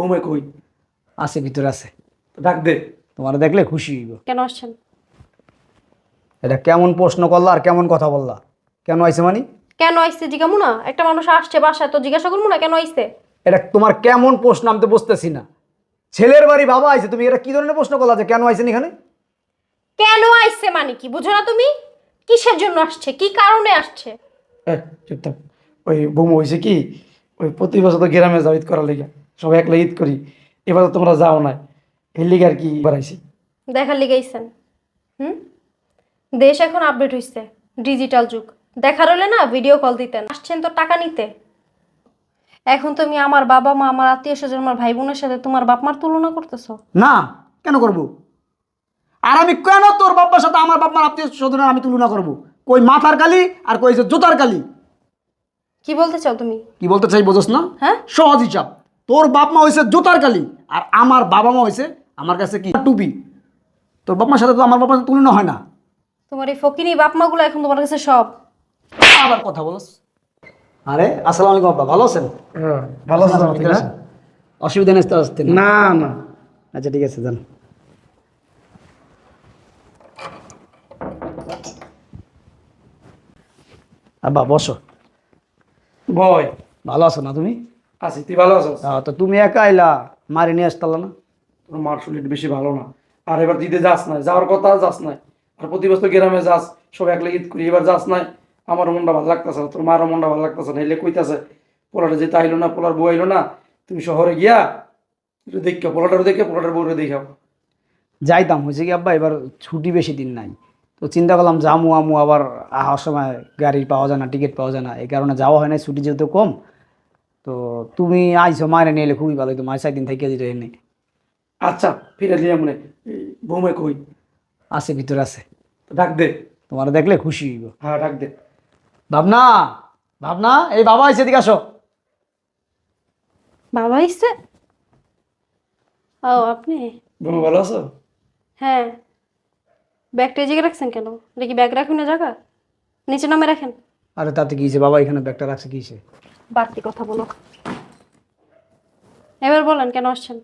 বৌমা কই? আছে ভিতরে আছে। ডাক দে। তোমার দেখলে খুশি হইব। কেন আসছেন? এটা কেমন প্রশ্ন করলা আর কেমন কথা বললা? কেন আইছে মানে? কেন আইসতে জিজ্ঞামু না। একটা মানুষ আসছে বাসায় তো জিজ্ঞাসা করব না কেন আইসতে এটা তোমার কেমন প্রশ্ন আমি তো বুঝতেছি না। ছেলের বাড়ি বাবা আইছে তুমি এটা কি ধরনের প্রশ্ন করলা যে কেন আইছেন এখানে? কেন আইসছে মানে কি? বুঝো না তুমি? কিসের জন্য আসছে? কি কারণে আসছে? এ, চুপ থাক ওই বৌমা হয়েছে কি? ওই প্রতি বছর তো গ্রামে ঈদ করার লেগে। সবাই একলা ঈদ করি এবার তোমরা যাও না এর লিগে আর কি বাড়াইছি দেখার লিগাইছেন হুম? দেশ এখন আপডেট হইছে ডিজিটাল যুগ। দেখার হলে না ভিডিও কল দিতেন। আসছেন তো টাকা নিতে। এখন তুমি আমার বাবা মা আমার আত্মীয় স্বজন আমার ভাই বোনের সাথে তোমার বাপ মার তুলনা করতেছো? না কেন করব? আর আমি কেন তোর বাবার সাথে আমার বাবার আত্মীয় স্বজনের আমি তুলনা করব? কই মাথার কালি আর কই যে জুতার কালি? কি বলতে চাও তুমি? কি বলতে চাই বোঝস না? হ্যাঁ? সহজ হিসাব। তোর বাপ মা হয়েছে জুতার কালি আর আমার বাবা মা হয়েছে আমার কাছে কি? টুপি। তোর বাপ মার সাথে তো আমার বাবার সাথে তুলনা হয় না। তোমার এই ফকিনি বাপ মাগুলো এখন তোমার কাছে সব। আবার কথা বলস। আরে আসসালামু আলাইকুম আব্বা ভালো আছেন? হ্যাঁ ভালো আছো তো, ঠিক অসুবিধা নেই তো আসতে না না। আচ্ছা ঠিক আছে যান। আব্বা বসো। ভয় ভালো আছো না তুমি? আছি তুই ভালো আছো তো তুমি একা আইলা মারি নিয়ে আসতাল না? তোর মার শরীর বেশি ভালো না। আর এবার দিতে যাস না যাওয়ার কথা যাস না আর প্রতি বছর গ্রামে যাস সব একলা ঈদ করি এবার যাস না আমার মনটা ভালো লাগতেছে না তোর মারও মনটা ভালো লাগতেছে না এলে কইতাছে পোলাটা যেতে আইলো না পোলার বউ আইলো না তুমি শহরে গিয়া দেখো পোলাটারও দেখে পোলাটার বউরে দেখাও। যাইতাম হয়েছে কি আব্বা এবার ছুটি বেশি দিন নাই। তো চিন্তা করলাম জামু আমু আবার আহার সময় গাড়ি পাওয়া যায় না টিকিট পাওয়া যায় না এই কারণে যাওয়া হয় না ছুটি যেহেতু কম তো তুমি আইসো মায়ের নিয়ে এলে খুবই ভালো হতো মায়ের দিন থেকে যেতে এনে আচ্ছা ফিরে দিয়ে মনে বৌমা কই? আছে ভিতরে আছে। ডাক দে। তোমার দেখলে খুশি হইব। হ্যাঁ ডাক দে। ভাবনা ভাবনা এই বাবা আইসে এদিকে আসো। বাবা আইসছে ও আপনি? বৌমা ভালো আছো? হ্যাঁ। ব্যাগটা জায়গায় রাখছেন কেন? এটা কি ব্যাগ রাখুন না জায়গা? নিচে নামে রাখেন। আরে তাতে কি বাবা এখানে ব্যাগটা রাখছে কি? বাড়তি কথা বলো। এবার বলেন কেন আসছেন?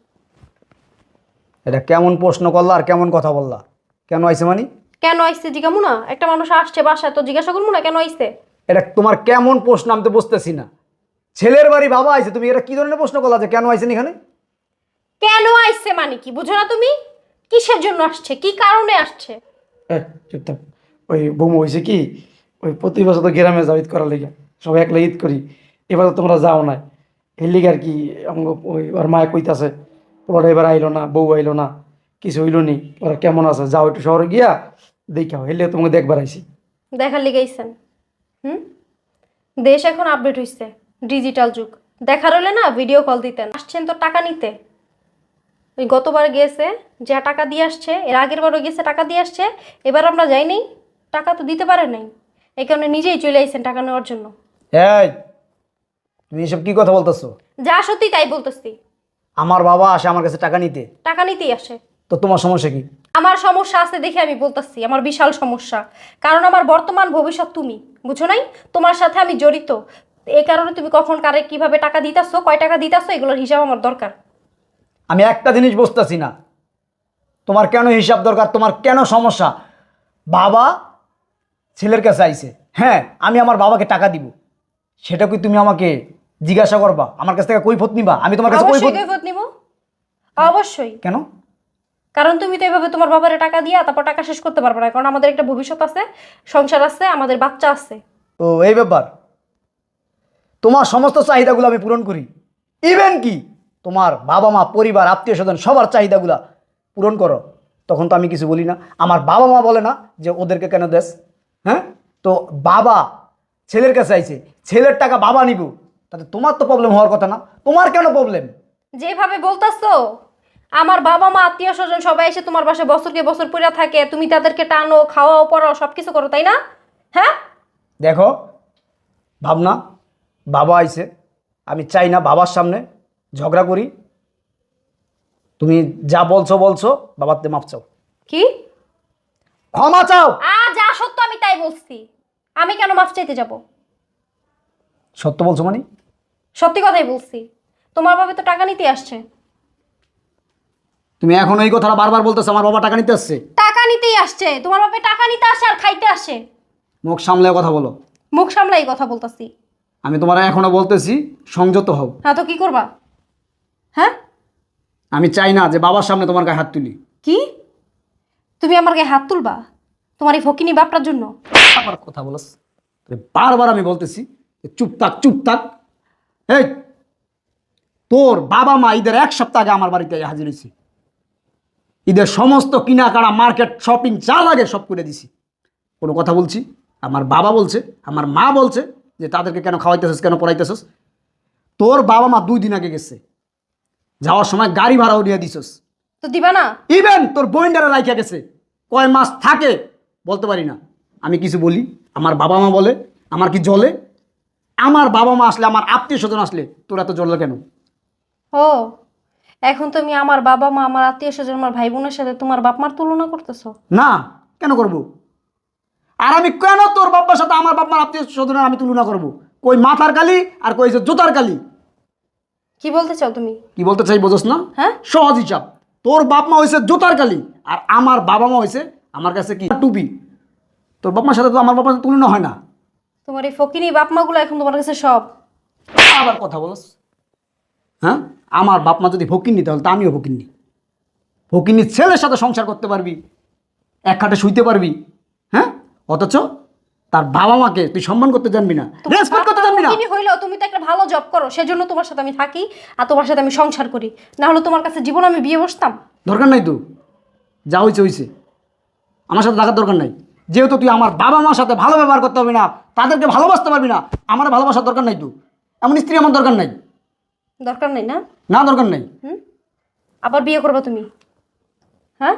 এটা কেমন প্রশ্ন করলা আর কেমন কথা বললা? কেন আইসে মানে? কেন আইসতে জিজ্ঞামু না? একটা মানুষ আসছে বাসায় তো জিজ্ঞাসা করব না কেন আইসতে এটা তোমার কেমন প্রশ্ন আমি তো বুঝতেছি না। ছেলের বাড়ি বাবা আইছে তুমি এটা কি ধরনের প্রশ্ন করলা যে কেন আইছেন এখানে? কেন আইসছে মানে কি? বুঝো না তুমি? কিসের জন্য আসছে? কি কারণে আসছে? এ, চুপ থাক। ওই বৌমা হয়েছে কি? ওই প্রতি বছর তো গ্রামে যাও ঈদ করার লেগে। সবাই একলা ঈদ করি। এবার তোমরা যাও না এর লিগে আর কি ওই ওর মায়ে কইতাছে ওরা এবার আইলো না বউ আইলো না কিছু হইল নি ওরা কেমন আছে? যাও একটু শহরে গিয়া দেখাও এলে তোমাকে দেখবার আইছি। দেখার লিগে লিগাইছেন হুম? দেশ এখন আপডেট হইছে ডিজিটাল যুগ। দেখার হলে না ভিডিও কল দিতেন। আসছেন তো টাকা নিতে। ওই গতবার গিয়েছে যা টাকা দিয়ে আসছে এর আগের বারও গেছে টাকা দিয়ে আসছে এবার আমরা যাইনি টাকা তো দিতে পারে নাই। এই কারণে নিজেই চলে আইছেন টাকা নেওয়ার জন্য। এই তুমি এসব কি কথা বলতেছো? যা সত্যি তাই বলতেছি। আমার বাবা আসে আমার কাছে টাকা নিতে। টাকা নিতেই আসে। তো তোমার সমস্যা কি? আমার সমস্যা আছে দেখে আমি বলতেছি আমার বিশাল সমস্যা। কারণ আমার বর্তমান ভবিষ্যৎ তুমি বুঝো নাই? তোমার সাথে আমি জড়িত। এই কারণে তুমি কখন কারে কীভাবে টাকা দিতাছো কয় টাকা দিতাছো এগুলোর হিসাব আমার দরকার। আমি একটা জিনিস বুঝতেছি না। তোমার কেন হিসাব দরকার? তোমার কেন সমস্যা? বাবা ছেলের কাছে আইছে। হ্যাঁ আমি আমার বাবাকে টাকা দিব। সেটা কি তুমি আমাকে জিজ্ঞাসা করবা? আমার কাছ থেকে কৈফত নিবা? আমি তোমার কাছে অবশ্যই কৈফত কৈফত নিব। অবশ্যই। কেন? কারণ তুমি তো এভাবে তোমার বাবারে টাকা দিয়া তারপর টাকা শেষ করতে পারবে না। কারণ আমাদের একটা ভবিষ্যৎ আছে সংসার আছে আমাদের বাচ্চা আছে। ও এই ব্যাপার। তোমার সমস্ত চাহিদাগুলো আমি পূরণ করি। ইভেন কি? তোমার বাবা মা পরিবার আত্মীয় স্বজন সবার চাহিদাগুলা পূরণ করো। তখন তো আমি কিছু বলি না। আমার বাবা মা বলে না যে ওদেরকে কেন দেস? হ্যাঁ? তো বাবা ছেলের কাছে আইছে ছেলের টাকা বাবা নিব তাতে তোমার তো প্রবলেম হওয়ার কথা না। তোমার কেন প্রবলেম যেভাবে বলতাছো আমার বাবা মা আত্মীয় স্বজন সবাই এসে তোমার বাসায় বছরকে বছর পড়ে থাকে তুমি তাদেরকে টানো খাওয়াও পড়াও সব কিছু করো তাই না? হ্যাঁ? দেখো ভাবনা বাবা আইছে আমি চাই না বাবার সামনে ঝগড়া করি। তুমি যা বলছো বলছো বাবার তে মাপ চাও। কি? ক্ষমা চাও! আ যা সত্য আমি তাই বলছি। আমি কেন মাফ চাইতে যাব? সত্য বলছো মানে? সত্যি কথাই বলছি। তোমার বাবা তো টাকা নিতে আসছে। তুমি এখন এই কথাটা বারবার বলতেছো আমার বাবা টাকা নিতে আসছে? টাকা নিতেই আসছে। তোমার বাপে টাকা নিতে আসে আর খাইতে আসে। মুখ সামলে কথা বলো। মুখ সামলাই কথা বলতাছি। আমি তোমার এখনও বলতেছি সংযত হও। হ্যাঁ তো কি করবা? হ্যাঁ? আমি চাই না যে বাবার সামনে তোমার গায়ে হাত তুলি। কি? তুমি আমার গায়ে হাত তুলবা? তোমার এই ফকিনি বাপটার জন্য? আবার কথা বলস বারবার আমি বলতেছি চুপ থাক চুপ থাক। এই তোর বাবা মা ঈদের এক সপ্তাহ আগে আমার বাড়িতে হাজির হয়েছে। ঈদের সমস্ত কিনাকাটা মার্কেট শপিং যা লাগে সব করে দিছি। কোনো কথা বলছি? আমার বাবা বলছে আমার মা বলছে যে তাদেরকে কেন খাওয়াইতেছিস কেন পড়াইতেছিস? তোর বাবা মা দুই দিন আগে গেছে। যাওয়ার সময় গাড়ি ভাড়া উঠিয়ে দিছস। তো দিবা না? ইভেন তোর বইন্ডারা রাইখা গেছে। কয় মাস থাকে বলতে পারি না। আমি কিছু বলি? আমার বাবা মা বলে আমার কি জলে আমার বাবা মা আসলে আমার আত্মীয় স্বজন আসলে তোর এত জ্বললো কেন? ও এখন তুমি আমার বাবা মা আমার আত্মীয় স্বজন আমার ভাই বোনের সাথে তোমার বাপ মার তুলনা করতেছো? না কেন করব? আর আমি কেন তোর বাবার সাথে আমার বাবার আত্মীয় স্বজনের আমি তুলনা করব? কই মাথার কালি আর কই যে জুতার কালি? কি বলতে চাও তুমি? কি বলতে চাই বোঝস না? হ্যাঁ? সহজ হিসাব তোর বাপ মা হয়েছে জুতার কালি আর আমার বাবা মা হয়েছে আমার কাছে কি? টুপি। তোর বাপ মার সাথে তো আমার সাথে তুলনা হয় না। তোমার এই ফকিনি বাপ মাগুলো এখন তোমার কাছে সব। আবার কথা বলস। হ্যাঁ? আমার বাপ মা যদি ফকিন্নি তাহলে তো আমিও ফকিন্নি। ফকিন্নির ছেলের সাথে সংসার করতে পারবি এক খাটে শুইতে পারবি হ্যাঁ? অথচ তার বাবা মাকে তুই সম্মান করতে জানবি না রেসপেক্ট করতে জানবি না। ফকিনি হইলেও তুমি তো একটা ভালো জব করো সেজন্য তোমার সাথে আমি থাকি আর তোমার সাথে আমি সংসার করি। না হলে তোমার কাছে জীবন আমি বিয়ে বসতাম। দরকার নাই তো। যা হইছে হয়েছে আমার সাথে থাকার দরকার নাই। যেহেতু তুই আমার বাবা মার সাথে ভালো ব্যবহার করতে পারবি না তাদেরকে ভালোবাসতে পারবি না আমার ভালোবাসার দরকার নাই তো। এমন স্ত্রী আমার দরকার নাই। দরকার নেই না? না দরকার নাই। আবার বিয়ে করবে তুমি? হ্যাঁ?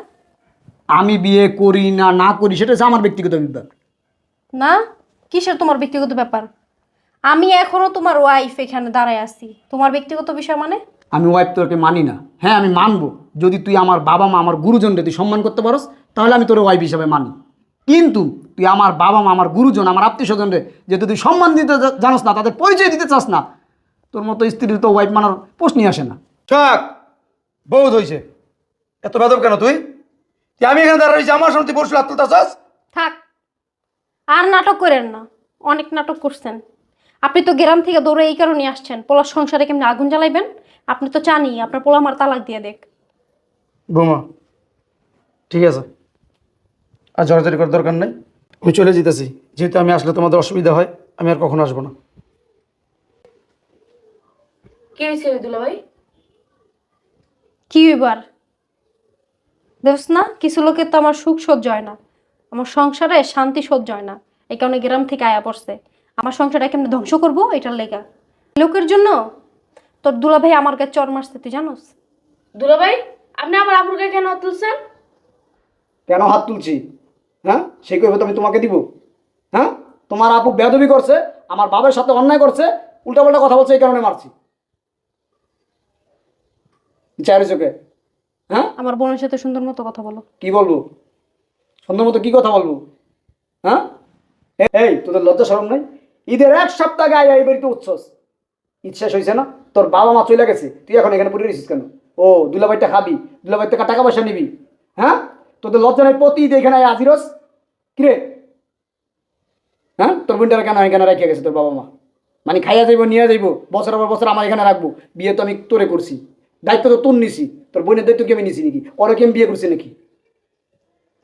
আমি বিয়ে করি না না করি সেটা হচ্ছে আমার ব্যক্তিগত বিভাগ না? কিসের তোমার ব্যক্তিগত ব্যাপার? আমি এখনও তোমার ওয়াইফ এখানে দাঁড়ায় আছি। তোমার ব্যক্তিগত বিষয় মানে? আমি ওয়াইফ তোকে মানি না। হ্যাঁ আমি মানবো। যদি তুই আমার বাবা মা আমার গুরুজনকে তুই সম্মান করতে পারস তাহলে আমি তোর ওয়াইফ হিসাবে মানি। কিন্তু তুই আমার বাবা মা আমার গুরুজন আমার আত্মীয় স্বজনরে যেহেতু তুই সম্মান দিতে জানোস না তাদের পরিচয় দিতে চাস না তোর মতো স্ত্রীর তো ওয়াইফ মানার প্রশ্নই আসে না। থাক বহুত হয়েছে এত বেদব কেন তুই? তুই আমি এখানে দাঁড়া রয়েছি আমার সামনে পরশু হাত তুলতেছাস থাক আর নাটক করেন না অনেক নাটক করছেন। আপনি তো গ্রাম থেকে দৌড়ে এই কারণে আসছেন পোলার সংসারে কেমনি আগুন জ্বালাইবেন? আপনি তো চানই আপনার পোলা আমার তালাক দিয়ে দেখ। বোমা ঠিক আছে। আর জড়াজড়ি করার দরকার নেই? আমি চলে যেতেছি। যেহেতু আমি আসলে তোমাদের অসুবিধা হয় আমি আর কখনো আসব না। কি হয়েছে দুলা ভাই কি এবার দেখছ না কিছু লোকের তো আমার সুখ সহ্য হয় না। আমার সংসারে শান্তি সহ্য হয় না। এই কারণে গ্রাম থেকে আয়া পড়ছে। আমার সংসারটা কেমনে ধ্বংস করব? এটার লেগা। লোকের জন্য তোর দুলা ভাই আমার কাছে চর মারছে তুই জানোস? দুলা ভাই আপনি আমার আপুরকে কেন হাত তুলছেন? কেন হাত তুলছি? হ্যাঁ? সেই কৈফত আমি তোমাকে দিব। হ্যাঁ? তোমার আপু বেদবি করছে আমার বাবার সাথে অন্যায় করছে উল্টাপাল্টা কথা বলছে এই কারণে মারছি। চারি চোখে হ্যাঁ? আমার বোনের সাথে সুন্দর মতো কথা বলো। কি বলব? সুন্দর মতো কি কথা বলব? হ্যাঁ? এই তোদের লজ্জা সরম নাই? ঈদের এক সপ্তাহ আয় এই বাড়িতে উচ্ছ্বাস ঈদ শেষ হয়েছে না? তোর বাবা মা চলে গেছে। তুই এখন এখানে পড়ে রয়েছিস কেন? ও দুলাবাইটা খাবি। দুলাবাই থেকে টাকা পয়সা নিবি। হ্যাঁ? তোদের লজ্জা নাই প্রতি ঈদে এখানে আয় আজিরস কিরে? হ্যাঁ? তোর বোনটারা কেন এখানে রেখে গেছে তোর বাবা মা? মানে খাইয়া যাইবো নিয়ে যাইবো বছর পর বছর আমার এখানে রাখব। বিয়ে তো আমি তোরে করছি। দায়িত্ব তো তোর নিছি। তোর বোনের দায়িত্ব কি আমি নিছি নাকি? ওরা কি আমি বিয়ে করছি নাকি?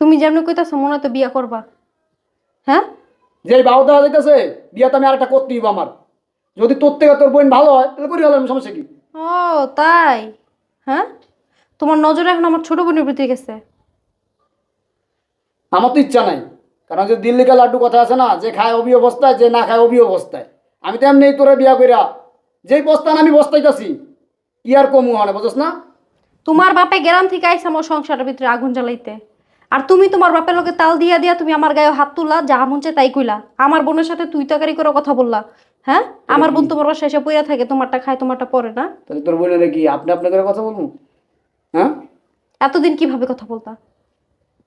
তুমি যেমন কইতাছো মনে তো বিয়া করবা। হ্যাঁ? যে বাউ দেওয়া যাইতেছে বিয়ে তো আমি আরেকটা করতেই হইবো আমার। যদি তোর থেকে তোর বোন ভালো হয় তাহলে করি হলাম সমস্যা কি? ও তাই? হ্যাঁ? তোমার নজরে এখন আমার ছোট বোনের প্রতি গেছে। আমার তো ইচ্ছা নাই। কারণ যে দিল্লিকা লাড্ডু কথা আছে না যে খায় অবি অবস্থায় যে না খায় অবি অবস্থায়। আমি তো এমনি তোরা বিয়া কইরা যেই বস্তান আমি বস্তাইতাছি কি আর কমু হয় বুঝছ না? তোমার বাপে গ্রাম থেকে আইসা আমার সংসারের ভিতরে আগুন জ্বালাইতে। আর তুমি তোমার বাপের লোকে তাল দিয়া দিয়া তুমি আমার গায়ে হাত তুললা যা মন চায় তাই কইলা। আমার বোনের সাথে তুই তাকারি করে কথা বললা হ্যাঁ? আমার বোন তোমার বাসায় এসে পইয়া থাকে তোমারটা খায় তোমারটা পরে না? তাহলে তোর বোনের কি আপনি আপনি করে কথা বলব? হ্যাঁ? এতদিন কীভাবে কথা বলতা?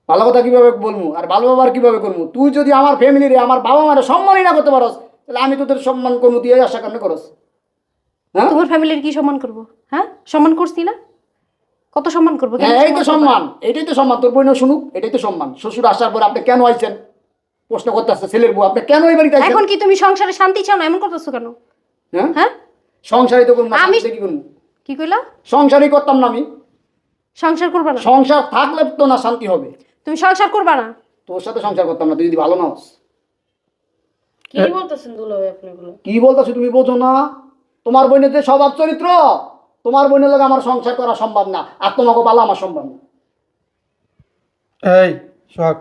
ভালো কথা কীভাবে বলব? আর ভালো ব্যবহার কীভাবে করব? তুই যদি আমার ফ্যামিলিরে আমার বাবা মারে সম্মানই না করতে পারস তাহলে আমি তোদের সম্মান করব তুই আশা কেন করস? হ্যাঁ? তোমার ফ্যামিলির কি সম্মান করব? হ্যাঁ? সম্মান করছি না? কত সম্মান করব? হ্যাঁ এই তো সম্মান এটাই তো সম্মান তোর বোনও শুনুক এটাই তো সম্মান। শ্বশুর আসার পর আপনি কেন আইছেন? প্রশ্ন করতে আসছে ছেলের বউ আপনি কেন এই বাড়িতে আইছেন? এখন কি তুমি সংসারে শান্তি চাও না? এমন করতেছো কেন? হ্যাঁ? হ্যাঁ? সংসারই তো করব না আমি- কি করব? কি কইলা? সংসারই করতাম না আমি। সংসার করবা না? সংসার থাকলে তো না শান্তি হবে। তুমি সংসার করবা না? তোর সাথে সংসার করতাম না তুই যদি ভালো না হস কি বলতেছেন দুলা ভাই আপনি এগুলো? কি বলতেছো তুমি বোঝো না? তোমার বোনের যে স্বভাব চরিত্র তোমার বোনের লোক আমার সংসার করা সম্ভব না আর তোমাকে ভালো আমার সম্ভব না। এই সোহাগ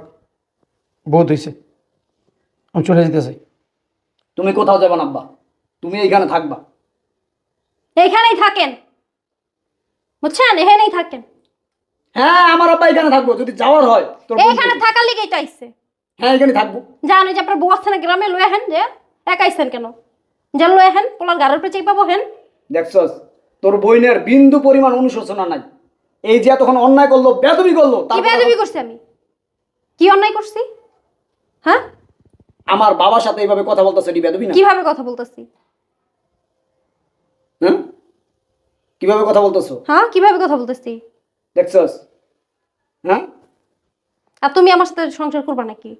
বোধ হয়েছে আমি চলে যেতে চাই তুমি কোথাও যাবে না আব্বা। তুমি এইখানে থাকবা। এইখানেই থাকেন। বুঝছেন? এখানেই থাকেন। হ্যাঁ আমার আব্বা এখানে থাকব যদি যাওয়ার হয় তোর বোন এইখানে থাকার লিগে এটা আইছে। হ্যাঁ এখানে থাকব। জানো যে আপনার বউ আছে না গ্রামে লয়ে হেন যে একা আইছেন কেন? যে লয়ে হেন পোলার গাড়ির পেয়ে পাবো হেন দেখছস তোর বইনের বিন্দু পরিমাণ অনুশোচনা নাই। এই যে এতক্ষণ অন্যায় করল বেদবি করল কি তারপর বেয়াদবি করছি আমি? কি অন্যায় করছি? হ্যাঁ? আমার বাবার সাথে এইভাবে কথা বলতেছে এটি বেদবি না? কীভাবে কথা বলতেছি? হ্যাঁ? কীভাবে কথা বলতেছো? হ্যাঁ কীভাবে কথা বলতেছি? দেখছস হ্যাঁ আর তুমি আমার সাথে সংসার করবা নাকি?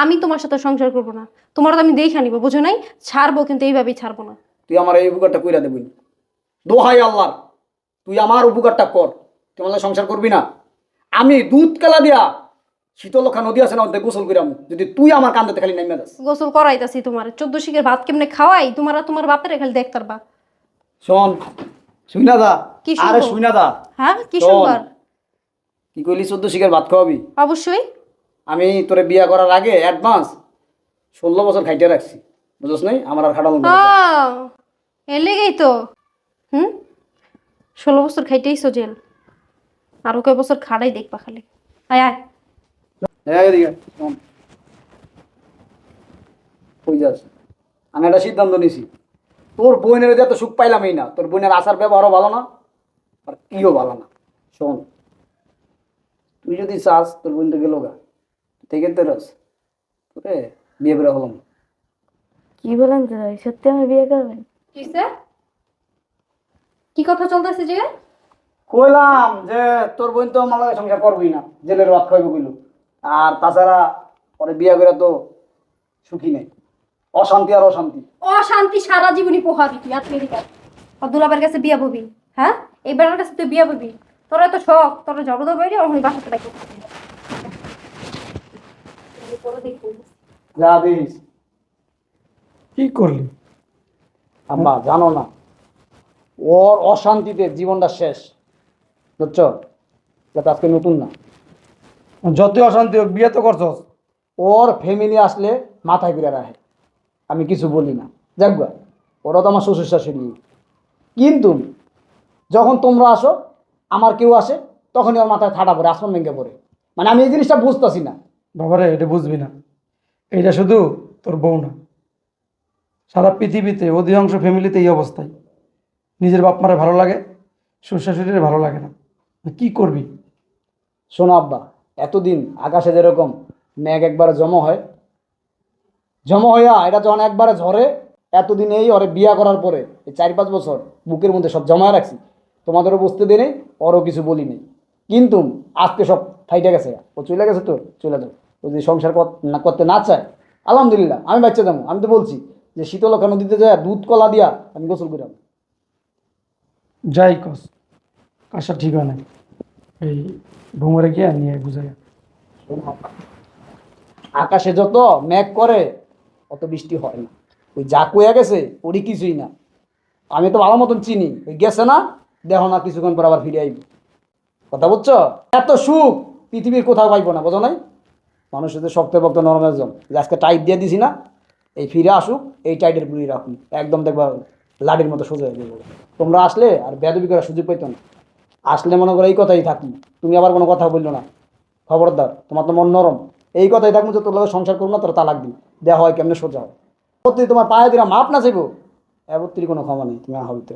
আমি তোমার সাথে সংসার করব না। তোমার তো আমি দেখে নিবো বুঝো নাই? ছাড়বো কিন্তু এইভাবেই ছাড়বো না। তুই আমার এই উপকারটা কইরা দেবই দোহাই আল্লাহর। তুই আমার উপকারটা কর। তুই আমার সংসার করবি না। আমি দুধ কালা দিয়া শীতলক্ষা নদী আছে না ওদের গোসল করিলাম যদি তুই আমার কান্দাতে খালি নাইমে দাস গোসল করাইতাছি তোমার। চোদ্দ শিখের ভাত কেমনে খাওয়াই? তোমার আর তোমার বাপের খালি দেখতে পারবা শোন শুইনা দা কি আরে শুইনা দা হ্যাঁ কি সুন্দর। কি কইলি চোদ্দ শিখের ভাত খাওয়াবি? অবশ্যই। আমি তোরে বিয়া করার আগে অ্যাডভান্স ষোলো বছর খাইতে রাখছি। বুঝছ নাই? আমার আর খাটানো হ্যাঁ এর লেগেই তো। হুম? ষোলো বছর খাইতেইছো জেল আরও কয় বছর খাড়াই দেখবা খালি। আয় আয়। আমি একটা সিদ্ধান্ত নিছি। তোর বোনের যে এত সুখ পাইলামই না তোর বোনের আচার ব্যবহারও ভালো না আর কিও ভালো না। শোন। তুই যদি চাস তোর বোন তো গেল গা। থেকে তেরস তোরে বিয়ে করে হলাম। কি বলেন ভাই? সত্যি আমি বিয়ে করবেন কিসে কি কথা চলতেছে যে? কইলাম যে তোর বোন তো আমার সংসার করবি না জেলের ভাত খাইবে কইল। আর তাছাড়া পরে বিয়ে করে তো সুখী নেই। অশান্তি আর অশান্তি। অশান্তি সারা জীবনই পোহাবি তুই আর দুলাবের কাছে বিয়া ববি হ্যাঁ? এইবারের কাছে তুই বিয়া ববি তোরা তো শখ তোরা জবরদস্ত বাইরে ওখানে বাসাতে যা কি করলি? আম্মা জানো না ওর অশান্তিতে জীবনটা শেষ। বুঝছ? যাতে আজকে নতুন না। যতই অশান্তি হোক বিয়ে তো করছস। ওর ফ্যামিলি আসলে মাথায় ঘুরে রাখে। আমি কিছু বলি না। দেখবা ওরা তো আমার শ্বশুর শাশুড়ি কিন্তু যখন তোমরা আসো আমার কেউ আসে তখনই ওর মাথায় থাটা পড়ে আসমান ভেঙে পড়ে। মানে আমি এই জিনিসটা বুঝতেছি না। বাবারে এটা বুঝবি না। এটা শুধু তোর বউ না। সারা পৃথিবীতে অধিকাংশ ফ্যামিলিতে এই অবস্থায়। নিজের বাপ মারে ভালো লাগে শ্বশুর শাশুড়ির ভালো লাগে না। কি করবি? শোনো আব্বা এতদিন আকাশে যেরকম মেঘ একবারে জমা হয় জমা হইয়া এটা যখন একবারে ঝরে এতদিন এই ওরে বিয়া করার পরে এই চার পাঁচ বছর বুকের মধ্যে সব জমা রাখছি তোমাদেরও বুঝতে দিই নেই ওরও কিছু বলি নেই। কিন্তু আজকে সব ফাইটে গেছে। ও চলে গেছে তো চলে যাও। ও যদি সংসার করতে না চায় আলহামদুলিল্লাহ আমি বাচ্চা যাব আমি তো বলছি যে শীতলক্ষা নদীতে যায় দুধ কলা দিয়া আমি গোসল করি যাই কস কাজটা ঠিক হয় না এই ভুমরে গিয়ে নিয়ে বুঝাই আকাশে যত মেঘ করে অত বৃষ্টি হয় না। ওই যা কইয়া গেছে ওরই কিছুই না। আমি তো ভালো মতন চিনি। ওই গেছে না দেখো না, কিছুক্ষণ পর আবার ফিরে আইব। কথা বুঝছ? এত সুখ, পৃথিবীর কোথাও পাইবো না, বোঝো নাই? মানুষের তো শক্ত ভক্ত নরমের জন আজকে টাইট দিয়ে দিছি না, এই ফিরে আসুক, এই টাইটের বুড়ি রাখুন। একদম দেখবা, লাডির মতো সোজা হয়ে যাবে। তোমরা আসলে আর বেদবি করার সুযোগ পাইতো না। আসলে মনে করো এই কথাই থাকি তুমি আবার কোনো কথা বলল না। খবরদার, তোমার তো মন নরম। এই কথাই থাকব যে তোর সংসার করব না, তোর তালাক দিই দেওয়া হয় কেমনে সোজা হয়। তোমার পায়ে দিলাম মাপ না চাইব। এবার কোনো ক্ষমা নেই, তুমি হইতে